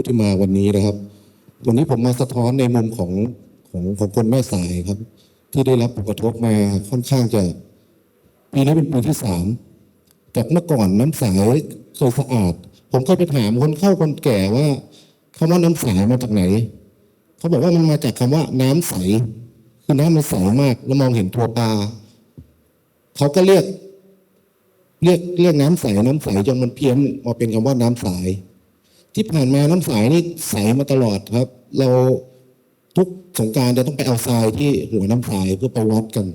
ผู้ที่มาวันนี้นะครับ วันนี้ผมมาสะท้อนในมุมของของของคนแม่สายครับ ที่ได้รับผลกระทบมาค่อนข้างจะปีนี้เป็นปีที่สามจากเมื่อก่อนน้ำใสเคยสะอาด ผมเคยไปถามคนเข้าคนแก่ว่าคำว่าน้ำใสมาจากไหน เขาบอกว่ามันมาจากคำว่าน้ำใส คือน้ำมันใสมาก แล้วมองเห็นตัวปลาเขาก็เรียก เรียกเรียกน้ำใส น้ำใสจนมันเพี้ยนมาเป็นคำว่าน้ำใส ที่ผ่านมาน้ำใสนี่ใสมาตลอดครับ เราทุกสงการจะต้องไปเอาทรายที่หัวน้ำใสเพื่อไปวัดกัน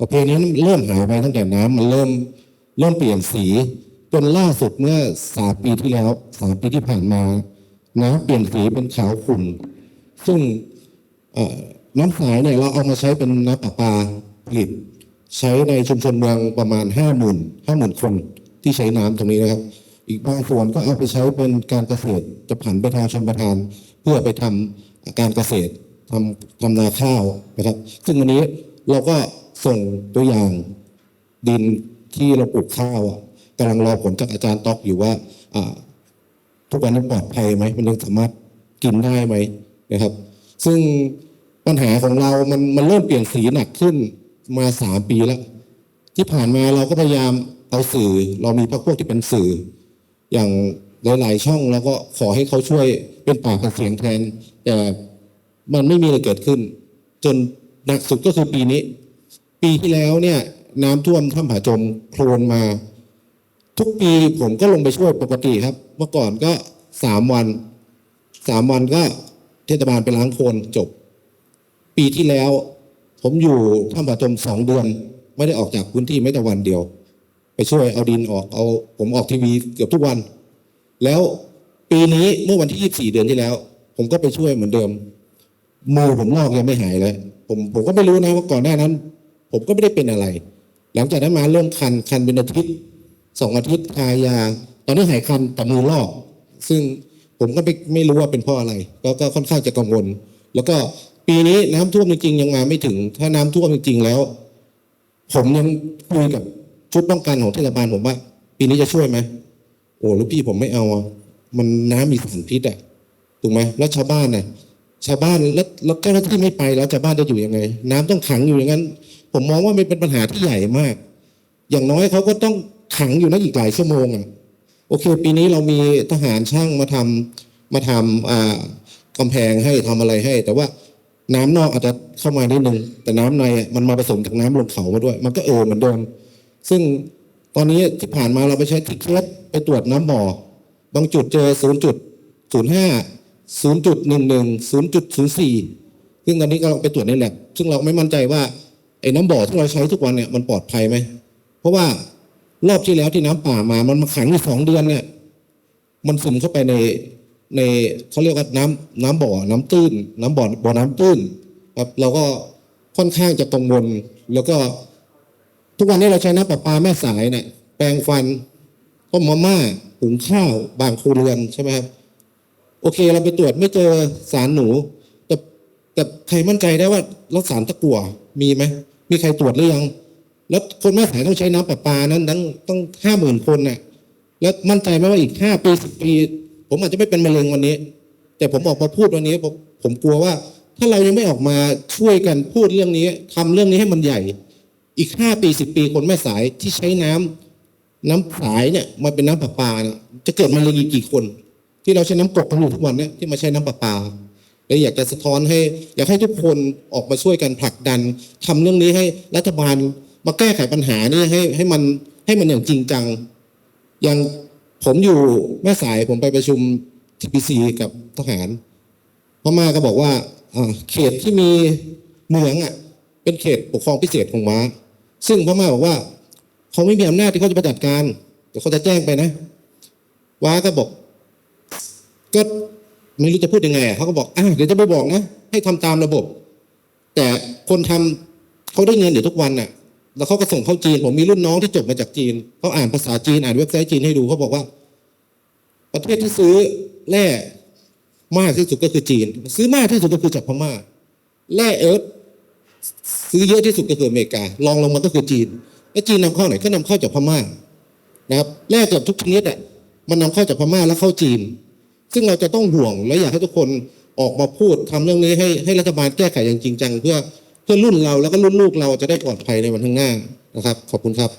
ประเพณีนั้นเริ่มหายไปตั้งแต่น้ำมันเริ่มเริ่มเปลี่ยนสีจนล่าสุดเมื่อสามปีที่แล้วสามปีที่ผ่านมาน้ำเปลี่ยนสีเป็นขาวขุ่นซึ่งน้ำใสเนี่ยเราเอามาใช้เป็นน้ำประปาผลิตใช้ในชุมชนเมืองประมาณห้าหมื่นห้าหมื่นคนที่ใช้น้ำตรงนี้นะครับ อีกบางส่วนก็เอาไปใช้เป็นการเกษตรจะผันไปทางชนประทาน เพื่อไปทำการเกษตรทำทำนาข้าวนะครับ ซึ่งวันนี้เราก็ส่งตัวอย่างดินที่เราปลูกข้าวกำลังรอผลจากอาจารย์ต๊อกอยู่ว่าอ่าทุกวันนี้ปลอดภัยไหมมันยังสามารถกินได้ไหมนะครับ ซึ่งปัญหาของเรามันมันเริ่มเปลี่ยนสีหนักขึ้นมาสามปีแล้ว ที่ผ่านมาเราก็พยายามเอาสื่อ เรามีพรรคพวกที่เป็นสื่อ อย่างหลายๆช่องเราก็ขอให้เขาช่วยเป็นปากเป็นเสียงแทน แต่มันไม่มีอะไรเกิดขึ้น จนหนักสุดก็คือปีนี้ ปีที่แล้วเนี่ย น้ำท่วมถ้ำผาจมโคลนมา ทุกปีผมก็ลงไปช่วยปกติครับ เมื่อก่อนก็สามวันสามวันก็เทศบาลไปล้างโคลนจบ ปีที่แล้ว ผมอยู่ถ้ำผาจมสองเดือน ไม่ได้ออกจากพื้นที่ไม่แต่วันเดียว ไปช่วยเอาดินออกเอาผมออกทีวีเกือบทุกวัน แล้วปีนี้เมื่อวันที่ 24 เดือนที่แล้ว ผมก็ไปช่วยเหมือนเดิมมือผมลอกยังไม่หายเลยผมผมก็ไม่รู้นะว่าก่อนหน้านั้น ผมก็ไม่ได้เป็นอะไร หลังจากนั้นมาเริ่มคันคันเป็นอาทิตย์สองอาทิตย์ทายา ตอนนี้หายคันแต่มือลอก ซึ่งผมก็ไม่ไม่รู้ว่าเป็นเพราะอะไรก็ก็ค่อนข้างจะกังวล แล้วก็ปีนี้น้ำท่วมจริงๆยังมาไม่ถึง ถ้าน้ำท่วมจริงๆแล้ว ผมยังคุยกับ ชุดป้องกันของเทศบาลผมว่า ปีนี้จะช่วยไหมโอ้ลูกพี่ผมไม่เอาอะมันน้ำมีสารพิษอะถูกไหมแล้วชาวบ้านน่ะชาวบ้านแล้วแล้วเจ้าหน้าที่ไม่ไปแล้วชาวบ้านจะอยู่ยังไง น้ำต้องขังอยู่อย่างนั้น ผมมองว่ามันเป็นปัญหาที่ใหญ่มาก อย่างน้อยเขาก็ต้องขังอยู่นั่นอีกหลายชั่วโมงอะโอเค ปีนี้เรามีทหารช่างมาทำมาทำอ่ากำแพงให้ทำอะไรให้ แต่ว่าน้ำนอกอาจจะเข้ามานิดนึงแต่น้ำในอะมันมาผสมจากน้ำลงเขามาด้วย มันก็เออเหมือนเดิม ซึ่งตอนนี้ที่ผ่านมาเราไปใช้ทิกเกสไปตรวจน้ำบ่อบางจุดเจอ 0.05 0.11 0.04 ซึ่งตอนนี้ก็เราไปตรวจในแลบซึ่งเราไม่มั่นใจว่าไอ้น้ำบ่อที่เราใช้ทุกวันเนี่ยมันปลอดภัยไหม เพราะว่ารอบที่แล้วที่น้ำป่ามามันมาขังอยู่สองเดือนเนี่ย มันซึมเข้าไปในในเขาเรียกว่าน้ำน้ำบ่อน้ำตื้น น้ำบ่อบ่อน้ำตื้นครับเราก็ค่อนข้างจะกังวลแล้วก็ ทุกวันนี้เราใช้น้ำประปาแม่สายเนี่ยแปรงฟันต้มมาม่าหุงข้าวบางครัวเรือนใช่ไหมครับ โอเคเราไปตรวจไม่เจอสารหนู แต่แต่ใครมั่นใจได้ว่าแล้วสารตะกั่วมีไหมมีใครตรวจหรือยัง แล้วคนแม่สายต้องใช้น้ำประปานั้นตั้งต้องห้าหมื่นคนน่ะแล้วมั่นใจไหมว่าอีกห้าปีสิบปี ผมอาจจะไม่เป็นมะเร็งวันนี้ แต่ผมออกมาพูดวันนี้ผมผมกลัวว่า ถ้าเรายังไม่ออกมาช่วยกันพูดเรื่องนี้ทำเรื่องนี้ให้มันใหญ่ อีกห้าปีสิบปีคนแม่สายที่ใช้น้ำน้ำสายเนี่ยมาเป็นน้ำประปาเนี่ยจะเกิดมะเร็งอีกกี่คน ที่เราใช้น้ำกรดกันอยู่ทุกวันเนี่ยที่มาใช้น้ำประปาเลยอยากจะสะท้อนให้ อยากให้ทุกคนออกมาช่วยกันผลักดันทำเรื่องนี้ให้รัฐบาลมาแก้ไขปัญหานี่ให้ให้มันให้มันอย่างจริงจัง อย่างผมอยู่แม่สายผมไปประชุม TPC กับทหารพม่าก็บอกว่าอ่าเขตที่มีเมืองอะ เป็นเขตปกครองพิเศษของม้า ซึ่งพม่าบอกว่า เขาไม่มีอำนาจที่เขาจะไปจัดการเดี๋ยวเขาจะแจ้งไปนะว้าก็บอก ก็ไม่รู้จะพูดยังไงเขาก็บอกอะเดี๋ยวจะไปบอกนะให้ทำตามระบบ แต่คนทำเขาได้เงินเดี๋ยวทุกวันน่ะ แล้วเขาก็ส่งเข้าจีน ผมมีรุ่นน้องที่จบมาจากจีนเขาอ่านภาษาจีนอ่านเว็บไซต์จีนให้ดูเขาบอกว่า ประเทศที่ซื้อแร่มากที่สุดก็คือจีน ซื้อมากที่สุดก็คือจากพม่าแร่เอิร์ธ ซื้อเยอะที่สุดก็คืออเมริการองลงมาก็คือจีนแล้วจีนนำเข้าไหนก็นำเข้าจากพม่านะครับแรกเกือบทุกชนิดอะมันนำเข้าจากพม่าแล้วเข้าจีน ซึ่งเราจะต้องห่วงและอยากให้ทุกคนออกมาพูดทำเรื่องนี้ให้ให้รัฐบาลแก้ไขอย่างจริงจังเพื่อเพื่อรุ่นเราแล้วก็รุ่นลูกเราจะได้ปลอดภัยในวันข้างหน้านะครับ ขอบคุณครับ